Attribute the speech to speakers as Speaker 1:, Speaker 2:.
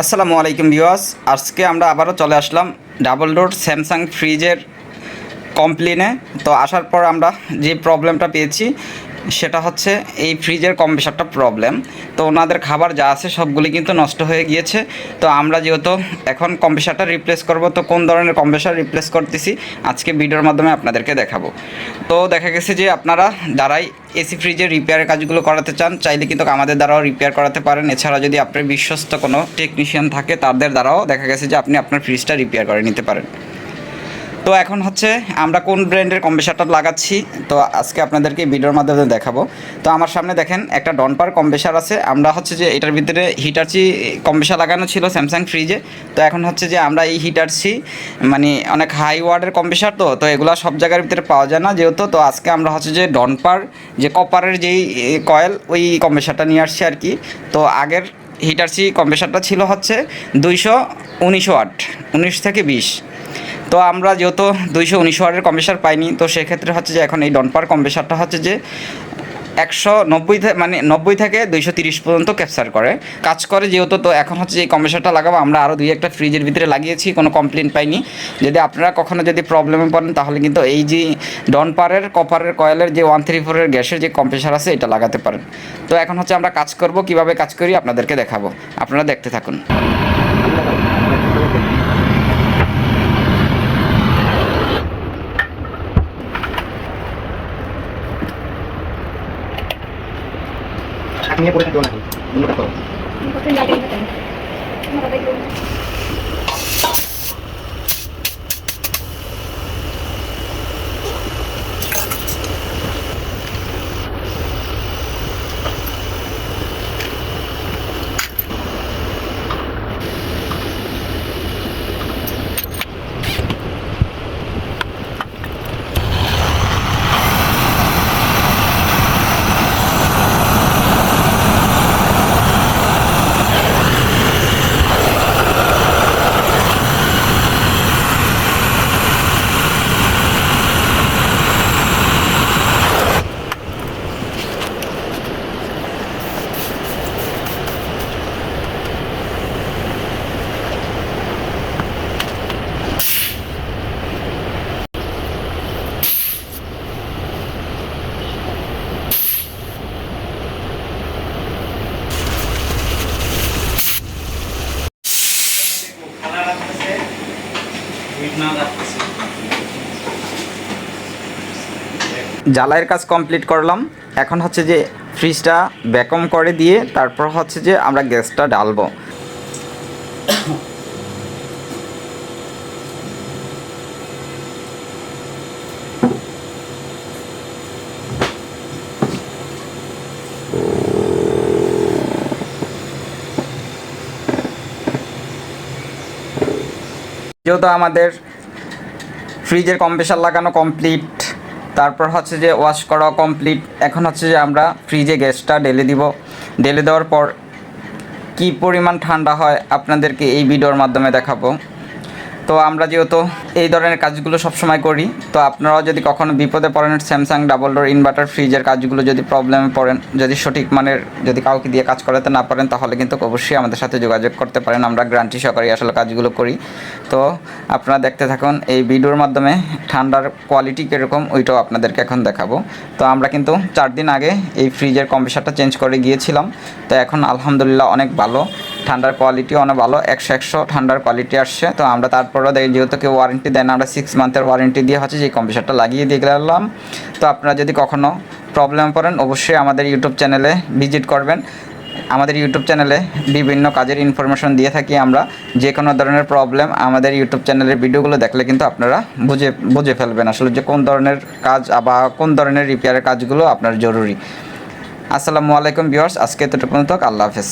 Speaker 1: আসসালামু আলাইকুম ভিউয়ার্স। আজকে আমরা আবারও চলে আসলাম ডাবল ডোর স্যামসাং ফ্রিজের কমপ্লেনে। তো আসার পর আমরা যে প্রবলেমটা পেয়েছি সেটা হচ্ছে এই ফ্রিজের কম্প্রেসারটা প্রবলেম তো ওনাদের খাবার যা আছে সবগুলি কিন্তু নষ্ট হয়ে গিয়েছে। তো আমরা যেহেতু এখন কম্প্রেসারটা রিপ্লেস করব, তো কোন ধরনের কম্প্রেসার রিপ্লেস করতেছি আজকে ভিডিওর মাধ্যমে আপনাদেরকে দেখাবো। তো দেখা গেছে যে আপনারা যারাই এসি ফ্রিজের রিপেয়ারের কাজগুলো করাতে চান, চাইলে কিন্তু আমাদের দ্বারাও রিপেয়ার করাতে পারেন। এছাড়া যদি আপনার বিশ্বস্ত কোনো টেকনিশিয়ান থাকে, তাদের দ্বারাও দেখা গেছে যে আপনি আপনার ফ্রিজটা রিপেয়ার করে নিতে পারেন। তো এখন হচ্ছে আমরা কোন ব্র্যান্ডের কম্প্রেসারটা লাগাচ্ছি, তো আজকে আপনাদেরকে ভিডিওর মাধ্যমে দেখাবো। তো আমার সামনে দেখেন একটা ডনপার কম্প্রেসার আছে। আমরা হচ্ছে যে এটার ভিতরে হিটারচি কম্প্রেসার লাগানো ছিল স্যামসাং ফ্রিজে। তো এখন হচ্ছে যে আমরা এই হিটারচি মানে অনেক হাই ওয়ার্ডের কম্প্রেসার তো তো এগুলো সব জায়গার ভিতরে পাওয়া যায় না যেহেতু। তো আজকে আমরা হচ্ছে যে ডনপার, যে কপারের যেই কয়েল ওই কম্প্রেসারটা নিয়ে আসছি আর কি। তো আগের হিটারসি কম্প্রেসারটা ছিল হচ্ছে দুইশো উনিশ ওয়াট উনিশ থেকে বিশ। তো আমরা যেহেতু দুইশো উনিশ ওয়ার্ডের কম্প্রেসার পাইনি, তো সেক্ষেত্রে হচ্ছে যে এখন এই ডনপার কম্প্রেসারটা হচ্ছে যে একশো নব্বই মানে নব্বই থেকে দুইশো তিরিশ পর্যন্ত ক্যাপচার করে। কাজ করে যেহেতু, তো এখন হচ্ছে যে কম্প্রেসারটা লাগাবো, আমরা আরও দুই একটা ফ্রিজের ভিতরে লাগিয়েছি, কোনো কমপ্লেন পাইনি। যদি আপনারা কখনো যদি প্রবলেমে পড়েন, তাহলে কিন্তু এই যে ডনপারের কপারের কয়েলের যে ওয়ান থ্রি ফোরের গ্যাসের যে কম্প্রেসার আছে, এটা লাগাতে পারেন। তো এখন হচ্ছে আমরা কাজ করব, কীভাবে কাজ করি আপনাদেরকে দেখাবো। আপনারা দেখতে থাকুন।
Speaker 2: নিয়ে পড়ে থাকো নাকি অন্যটা করো
Speaker 1: জ্বালাইয়ের কাজ কমপ্লিট করলাম। এখন হচ্ছে যে ফ্রিজটা ব্যাকম করে দিয়ে তারপর হচ্ছে যে আমরা গ্যাসটা ডালবো যেহেতু আমাদের ফ্রিজের কম্প্রেসার লাগানো কমপ্লিট তারপর হচ্ছে যে ওয়াশ করা কমপ্লিট এখন হচ্ছে যে আমরা ফ্রিজে গ্যাসটা ঢেলে দিব। ঢেলে দেওয়ার পর কি পরিমাণ ঠান্ডা হয় আপনাদেরকে এই ভিডিওর মাধ্যমে দেখাবো। তো আমরা যেহেতু এই ধরনের কাজগুলো সবসময় করি, তো আপনারাও যদি কখনো বিপদে পড়েন স্যামসাং ডাবল ডোর ইনভার্টার ফ্রিজের কাজগুলো যদি প্রবলেমে পড়েন, যদি সঠিক মানের যদি কাউকে দিয়ে কাজ করাতে না পারেন, তাহলে কিন্তু অবশ্যই আমাদের সাথে যোগাযোগ করতে পারেন। আমরা গ্যারান্টি সহকারে আসলে কাজগুলো করি। তো আপনারা দেখতে থাকুন, এই ভিডিওর মাধ্যমে ঠান্ডার কোয়ালিটি কীরকম, ওইটাও আপনাদেরকে এখন দেখাবো। তো আমরা কিন্তু চার দিন আগে এই ফ্রিজের কম্প্রেসারটা চেঞ্জ করে গিয়েছিলাম। তো এখন আলহামদুলিল্লাহ অনেক ভালো। ঠান্ডার কোয়ালিটি অনেক ভালো, একশো একশো ঠান্ডার কোয়ালিটি আসছে। তো আমরা তারপরেও দেখি, যেহেতু কেউ ওয়ারেন্টি দেন আমরা সিক্স মান্থের ওয়ারেন্টি দিয়ে হচ্ছে যে কম্পিউটারটা লাগিয়ে দিয়ে গেলাম। তো আপনারা যদি কখনও প্রবলেম পড়েন, অবশ্যই আমাদের ইউটিউব চ্যানেলে ভিজিট করবেন। আমাদের ইউটিউব চ্যানেলে বিভিন্ন কাজের ইনফরমেশন দিয়ে থাকি আমরা। যে কোনো ধরনের প্রবলেম আমাদের ইউটিউব চ্যানেলের ভিডিওগুলো দেখলে কিন্তু আপনারা বুঝে বুঝে ফেলবেন আসলে যে কোন ধরনের কাজ বা কোন ধরনের রিপেয়ারের কাজগুলো আপনার জরুরি। আসসালামু আলাইকুম ভিউয়ার্স আজকে এতটুকু থাক আল্লাহ হাফেজ।